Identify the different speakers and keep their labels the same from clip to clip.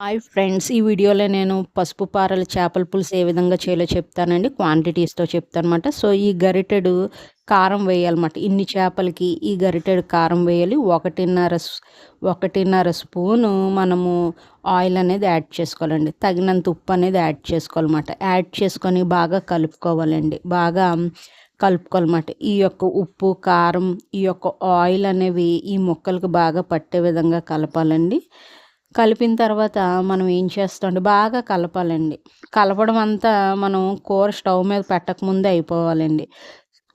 Speaker 1: Hi friends ఈ వీడియోలో నేను పసుపు పారల చేపల పులుసు ఏ విధంగా చేయాలో చెప్తానండి. క్వాంటిటీస్తో చెప్తానమాట. సో ఈ గరిటెడు కారం వేయాలన్నమాట. ఇన్ని చేపలకి ఈ గరిటెడు కారం వేయాలి. ఒకటిన్నర ఒకటిన్నర స్పూను మనము ఆయిల్ అనేది యాడ్ చేసుకోవాలండి. తగినంత ఉప్పు అనేది యాడ్ చేసుకోవాలన్నమాట. యాడ్ చేసుకొని బాగా కలుపుకోవాలండి. బాగా కలుపుకోవాలన్నమాట. ఈ యొక్క ఉప్పు కారం ఈ యొక్క ఆయిల్ అనేవి ఈ ముక్కలకు బాగా పట్టే విధంగా కలపాలండి. కలిపిన తర్వాత మనం ఏం చేస్తామంటే బాగా కలపాలండి. కలపడం అంతా మనం కూర స్టవ్ మీద పెట్టకముందే అయిపోవాలండి.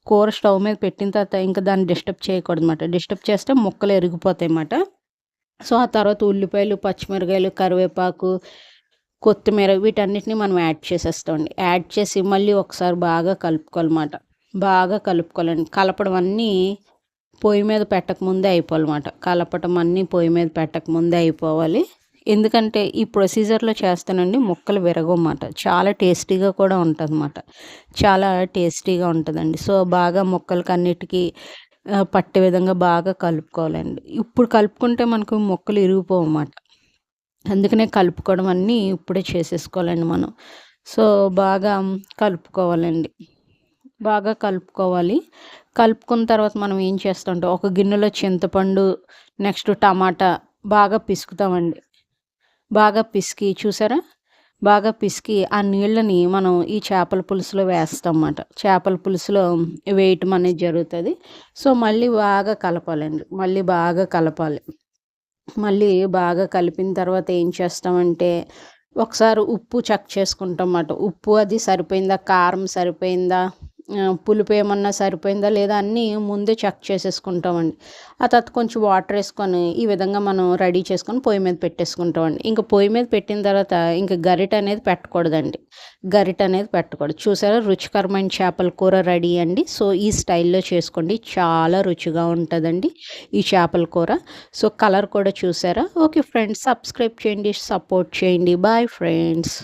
Speaker 1: కూర స్టవ్ మీద పెట్టిన తర్వాత ఇంకా దాన్ని డిస్టర్బ్ చేయకూడదు అనమాట డిస్టర్బ్ చేస్తే ముక్కలు ఎరిగిపోతాయి అన్నమాట సో ఆ తర్వాత ఉల్లిపాయలు పచ్చిమిరకాయలు కరివేపాకు కొత్తిమీర వీటన్నిటిని మనం యాడ్ చేసేస్తామండి. యాడ్ చేసి మళ్ళీ ఒకసారి బాగా కలుపుకోవాలన్నమాట. బాగా కలుపుకోవాలండి. కలపడం అన్నీ పొయ్యి మీద పెట్టకముందే అయిపోవాలన్నమాట. కలపటం అన్నీ పొయ్యి మీద పెట్టకముందే అయిపోవాలి. ఎందుకంటే ఈ ప్రొసీజర్లో చేస్తానండి ముక్కలు విరగమాట చాలా టేస్టీగా కూడా ఉంటుందన్నమాట. చాలా టేస్టీగా ఉంటుందండి. సో బాగా ముక్కలకి అన్నిటికీ పట్టే విధంగా బాగా కలుపుకోవాలండి. ఇప్పుడు కలుపుకుంటే మనకు మొక్కలు ఇరిగిపోవన్నమాట. అందుకనే కలుపుకోవడం అన్నీ ఇప్పుడే చేసేసుకోవాలండి మనం. సో బాగా కలుపుకోవాలండి. బాగా కలుపుకోవాలి. కలుపుకున్న తర్వాత మనం ఏం చేస్తామంటే ఒక గిన్నెలో చింతపండు నెక్స్ట్ టమాటా బాగా పిసుకుతామండి. బాగా పిసికి చూసారా? బాగా పిసికి ఆ నీళ్ళని మనం ఈ చేపల పులుసులో వేస్తామన్నమాట. చేపల పులుసులో వేయటం అనేది జరుగుతుంది. సో మళ్ళీ బాగా కలపాలండి. మళ్ళీ బాగా కలపాలి. మళ్ళీ బాగా కలిపిన తర్వాత ఏం చేస్తామంటే ఒకసారి ఉప్పు చెక్ చేసుకుంటాం అన్నమాట ఉప్పు అది సరిపోయిందా? కారం సరిపోయిందా? పులుపు ఏమన్నా సరిపోయిందా లేదా అన్నీ ముందే చెక్ చేసేసుకుంటామండి. ఆ తర్వాత కొంచెం వాటర్ వేసుకొని ఈ విధంగా మనం రెడీ చేసుకొని పొయ్యి మీద పెట్టేసుకుంటామండి. ఇంకా పొయ్యి మీద పెట్టిన తర్వాత ఇంకా గరిట అనేది పెట్టకూడదండి. గరిట అనేది పెట్టకూడదు. చూసారా రుచికరమైన చేపల కూర రెడీ అండి. సో ఈ స్టైల్లో చేసుకోండి. చాలా రుచిగా ఉంటుందండి ఈ చేపల కూర. సో కలర్ కూడా చూసారా? ఓకే ఫ్రెండ్స్ సబ్స్క్రైబ్ చేయండి సపోర్ట్ చేయండి. Bye friends